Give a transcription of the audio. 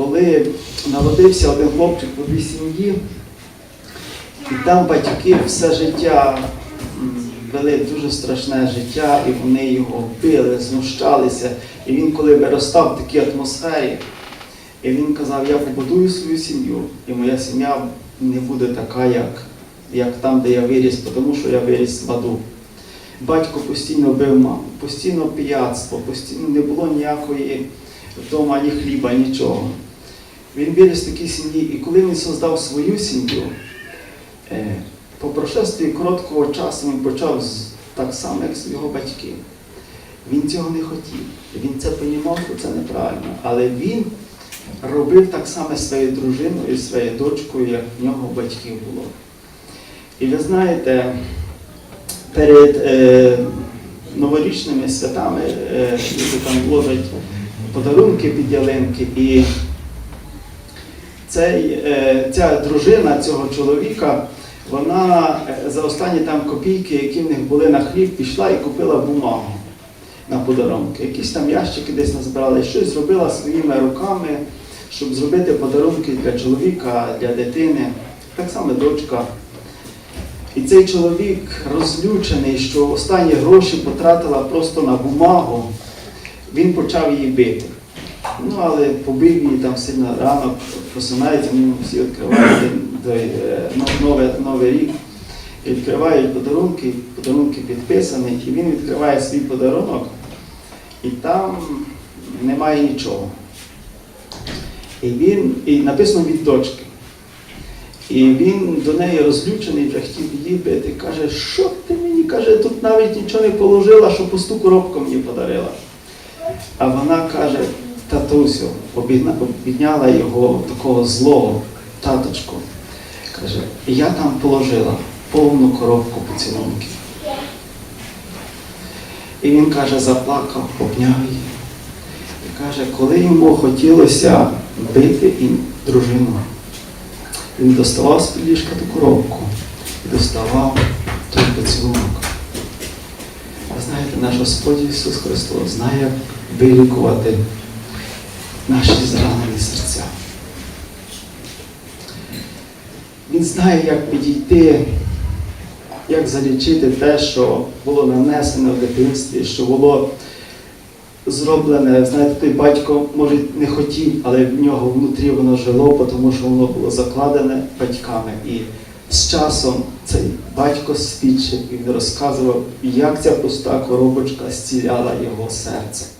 коли народився один хлопчик в одній сім'ї, і там батьки все життя вели дуже страшне життя, і вони його били, знущалися. І він, коли виростав в такій атмосфері, і він казав, я побудую свою сім'ю, і моя сім'я не буде така, як, як там, де я виріс, тому що я виріс в аду. Батько постійно бив маму, постійно пияцтво, постійно не було ніякої вдома ні хліба, нічого. Він виріс в такій сім'ї, і коли він создав свою сім'ю, е, по прошестві короткого часу він почав так само, як його батьки. Він цього не хотів. Він це розумів, що це неправильно. Але він робив так само своєю дружиною, своєю дочкою, як в нього батьків було. І ви знаєте, перед е, новорічними святами е, люди там ложать подарунки під ялинки, і цей, е, ця дружина цього чоловіка, вона е, за останні там копійки, які в них були на хліб, пішла і купила бумагу на подарунки. Якісь там ящики десь назбирали, щось зробила своїми руками, щоб зробити подарунки для чоловіка, для дитини, так само дочка. І цей чоловік розлючений, що останні гроші потратила просто на бумагу, він почав її бити. Ну, але побив її там сильно ранок, просинається, ну, всі відкривають е, ну, нове, новий рік, і відкривають подарунки, подарунки підписані, і він відкриває свій подарунок, і там немає нічого. І він, і написано від дочки. І він до неї розлючений, вже хотів її бити. Каже, що ти мені каже, тут навіть нічого не положила, що пусту коробку мені подарила. А вона каже, татусю, обідняла його такого злого, таточку. Каже, я там положила повну коробку поцілунків. І він каже, заплакав, обняв її. І каже, коли йому хотілося бити і дружину, він доставав з-під ліжка ту коробку і доставав той поцілунок. Ви знаєте, наш Господь Ісус Христос знає, вилікувати наші зранені серця. Він знає, як підійти, як залічити те, що було нанесено в дитинстві, що було зроблене. Знаєте, той батько, може, не хотів, але в нього внутрі воно жило, тому що воно було закладене батьками. І з часом цей батько свідчив і розказував, як ця пуста коробочка зціляла його серце.